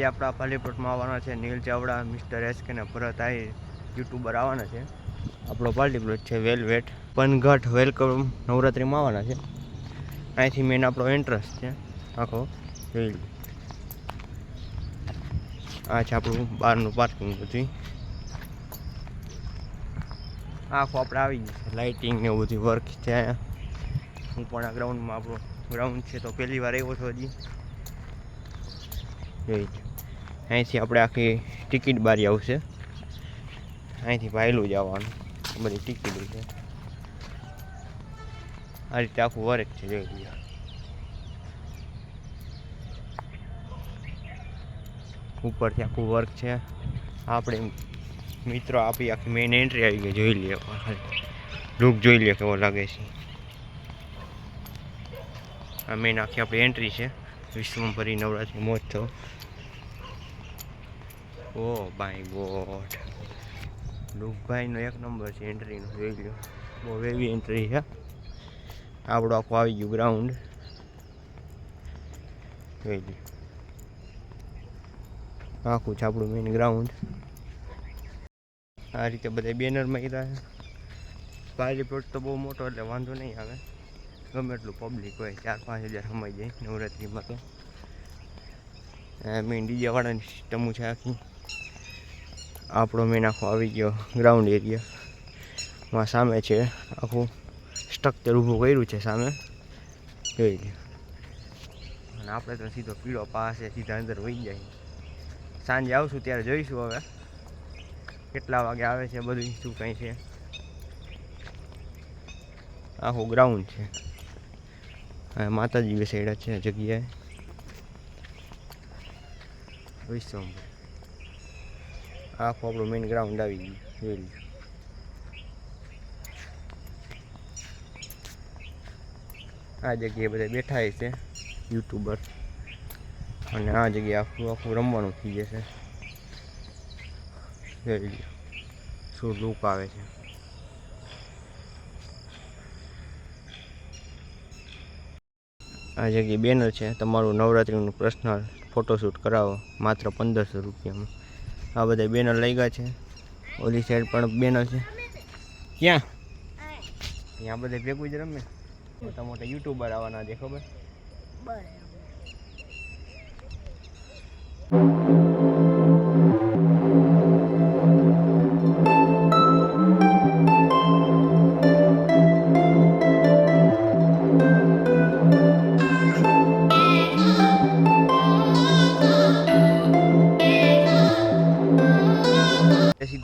આજે આપણા પાલીપટમાં આવવાના છે નીલ ચાવડા, મિસ્ટર એસ કે ને ભરત આહિર યુટ્યુબર આવવાના છે. આપણો પાલીપટ છે વેલવેટ. પનઘટ વેલકમ નવરાત્રિમાં આવવાના છે. અહીંથી મેન આપણો એન્ટ્રન્સ છે. આખો જોઈ. આ છે આપણું બહારનું પાર્કિંગ બધું આખો આપણે આવી ગયું લાઇટિંગ ને એવું બધું વર્ક છે હું પણ આ ગ્રાઉન્ડમાં આપણો ગ્રાઉન્ડ છે તો પહેલી વાર આવ્યો છું હજી. જોઈ. અહીંથી આપણે આખી ટિકિટ બારી આવશે. અહીંથી ભાયલું જવાનું બધી ટિકિટ છે. આ રીતે આખું વર્ક છે, જોઈ લીધું ઉપરથી આખું વર્ક છે. આપણે મિત્રો આપી આખી મેઇન એન્ટ્રી આવી ગઈ, જોઈ લઈએ લુક જોઈ લઈએ કેવો લાગે છે. આ મેઇન આખી આપણી એન્ટ્રી છે. વિશ્વભરી નવરાત્રિ મહોત્સવ. ઓ બાય ગોડ. લુકભાઈનો એક નંબર છે એન્ટ્રીનો જોઈ લો બહુ એવી એન્ટ્રી છે. આપણું આખું આવી ગયું ગ્રાઉન્ડ જોઈ લો આખું છે આપણું મેઇન ગ્રાઉન્ડ આ રીતે બધા બેનર માર્યા છે પાલી પ્લોટ તો બહુ મોટો, એટલે વાંધો નહીં આવે. ગમે એટલું પબ્લિક હોય, ચાર પાંચ હજાર સમાઈ જાય નવરાત્રિમાં તો. મેઇન ડીજેવાળાની સિસ્ટમ છે આખી. આપણો મેન આખો આવી ગયો ગ્રાઉન્ડ એરિયા માં સામે છે આખું સ્ટ્રક્ચર ઊભું કર્યું છે સામે. જોઈ લો અને આપણે તો સીધો પીળો પાસે સીધા અંદર વહી જાય. સાંજે આવશું ત્યારે જોઈશું હવે. કેટલા વાગે આવે છે બધું, શું કંઈ છે. આખું ગ્રાઉન્ડ છે. માતાજી બેસાડ્યા છે જગ્યાએ. વિશ્વ આખું આપણું મેઇન ગ્રાઉન્ડ આવી ગયું આ જગ્યાએ બધા બેઠા છે યુટ્યુબર અને આ જગ્યાએ આખું આખું રમવાનું થઈ જશે. જોઈ લો. શું લુક આવે છે. આ જગ્યાએ બેનર છે, તમારું નવરાત્રિનું પર્સનલ ફોટોશૂટ કરાવો, માત્ર પંદરસો રૂપિયામાં. આ બધા બેનર લઈ ગયા છે. ઓલી સાઈડ પણ બેનર છે. ક્યાં? ત્યાં બધા ભેગું જ રમે? મોટા મોટા યુટ્યુબર આવવાના છે, ખબર? એ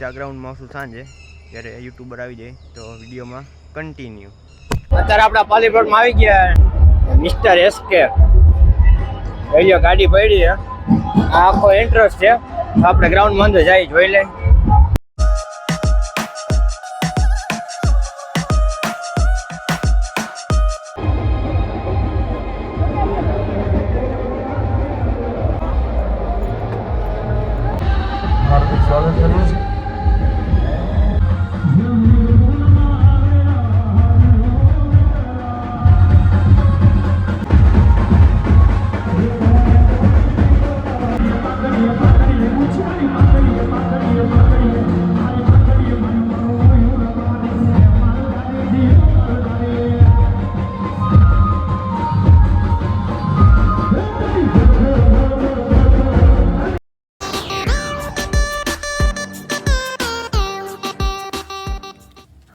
સીધા ગ્રાઉન્ડમાં આવશું સાંજે? ત્યારે યુટ્યુબર આવી જાય, તો વિડીયોમાં કન્ટિન્યુ અત્યારે આપણા પાલીપ્લોટમાં આવી ગયા મિસ્ટર એસકે ગાડી પડી છે. આ આખો એન્ટ્રન્સ છે. આપણે ગ્રાઉન્ડમાં અંદર જાય જોઈ લે